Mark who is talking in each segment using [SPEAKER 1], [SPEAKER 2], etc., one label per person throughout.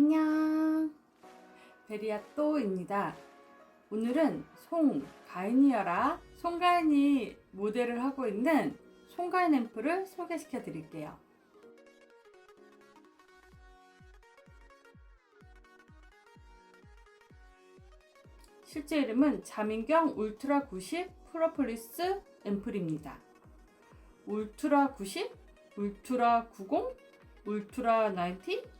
[SPEAKER 1] 안녕. 베리아또입니다. 오늘은 송 가인이여라 송가인이 모델을 하고 있는 송가인 앰플을 소개시켜 드릴게요. 실제 이름은 자민경 울트라 90 프로폴리스 앰플입니다. 울트라 90, 울트라 90, 울트라 90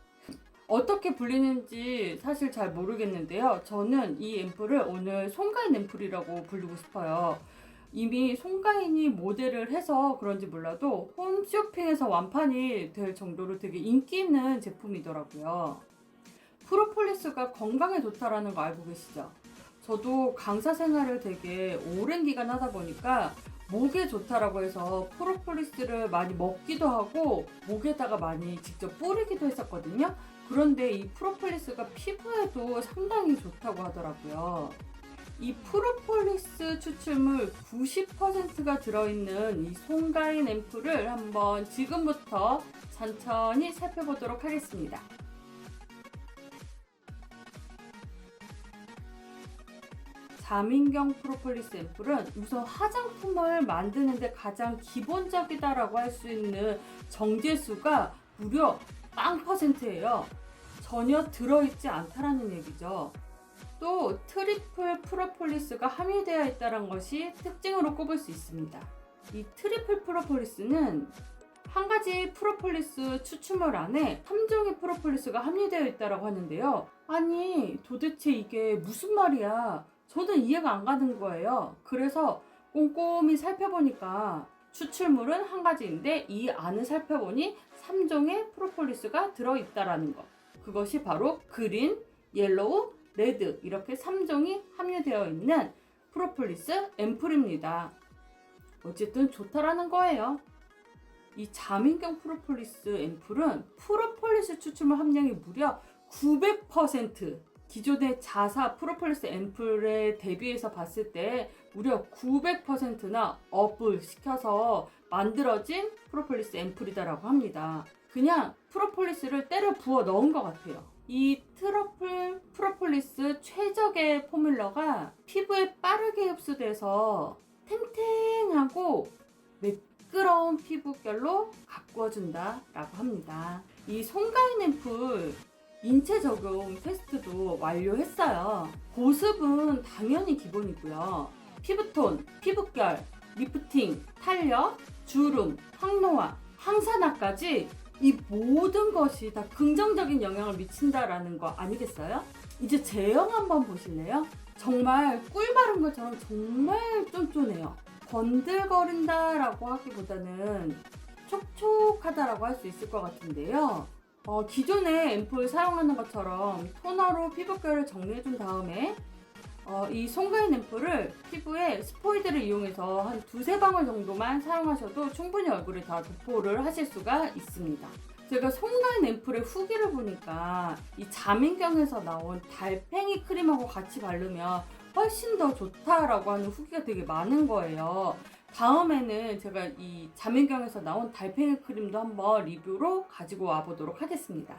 [SPEAKER 1] 어떻게 불리는지 사실 잘 모르겠는데요. 저는 이 앰플을 오늘 송가인 앰플이라고 부르고 싶어요. 이미 송가인이 모델을 해서 그런지 몰라도 홈쇼핑에서 완판이 될 정도로 되게 인기 있는 제품이더라고요. 프로폴리스가 건강에 좋다라는 거 알고 계시죠? 저도 강사 생활을 되게 오랜 기간 하다 보니까 목에 좋다라고 해서 프로폴리스를 많이 먹기도 하고 목에다가 많이 직접 뿌리기도 했었거든요. 그런데 이 프로폴리스가 피부에도 상당히 좋다고 하더라고요. 이 프로폴리스 추출물 90%가 들어있는 이 송가인 앰플을 한번 지금부터 천천히 살펴보도록 하겠습니다. 자민경 프로폴리스 앰플은 우선 화장품을 만드는데 가장 기본적이다라고 할 수 있는 정제수가 무려 0%예요. 전혀 들어있지 않다라는 얘기죠. 또 트리플 프로폴리스가 함유되어 있다는 것이 특징으로 꼽을 수 있습니다. 이 트리플 프로폴리스는 한 가지 프로폴리스 추출물 안에 3종의 프로폴리스가 함유되어 있다고 하는데요. 아니, 도대체 이게 무슨 말이야? 저는 이해가 안 가는 거예요. 그래서 꼼꼼히 살펴보니까 추출물은 한 가지인데 이 안을 살펴보니 3종의 프로폴리스가 들어있다라는 것. 그것이 바로 그린, 옐로우, 레드 이렇게 3종이 함유되어 있는 프로폴리스 앰플입니다. 어쨌든 좋다라는 거예요. 이 자민경 프로폴리스 앰플은 프로폴리스 추출물 함량이 무려 900% 기존의 자사 프로폴리스 앰플에 대비해서 봤을 때 무려 900%나 업을 시켜서 만들어진 프로폴리스 앰플이다라고 합니다. 그냥 프로폴리스를 때려 부어 넣은 것 같아요. 이 트러플 프로폴리스 최적의 포뮬러가 피부에 빠르게 흡수돼서 탱탱하고 매끄러운 피부결로 가꾸어준다라고 합니다. 이 송가인 앰플 인체 적용 테스트도 완료했어요. 보습은 당연히 기본이고요. 피부톤, 피부결, 리프팅, 탄력, 주름, 항노화, 항산화까지 이 모든 것이 다 긍정적인 영향을 미친다라는 거 아니겠어요? 이제 제형 한번 보실래요? 정말 꿀 바른 것처럼 정말 쫀쫀해요. 건들거린다라고 하기보다는 촉촉하다라고 할 수 있을 것 같은데요. 어, 기존의 앰플 사용하는 것처럼 토너로 피부결을 정리해준 다음에 어, 이 송가인 앰플을 피부에 스포이드를 이용해서 한 두세 방울 정도만 사용하셔도 충분히 얼굴에 다 도포를 하실 수가 있습니다. 제가 송가인 앰플의 후기를 보니까 이 자민경에서 나온 달팽이 크림하고 같이 바르면 훨씬 더 좋다라고 하는 후기가 되게 많은 거예요. 다음에는 제가 이 자민경에서 나온 달팽이 크림도 한번 리뷰로 가지고 와보도록 하겠습니다.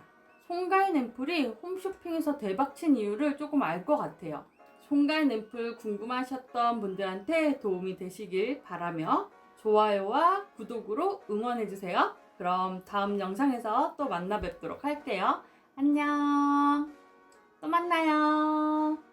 [SPEAKER 1] 송가인 앰플이 홈쇼핑에서 대박친 이유를 조금 알 것 같아요. 송가인 앰플 궁금하셨던 분들한테 도움이 되시길 바라며 좋아요와 구독으로 응원해주세요. 그럼 다음 영상에서 또 만나 뵙도록 할게요. 안녕. 또 만나요.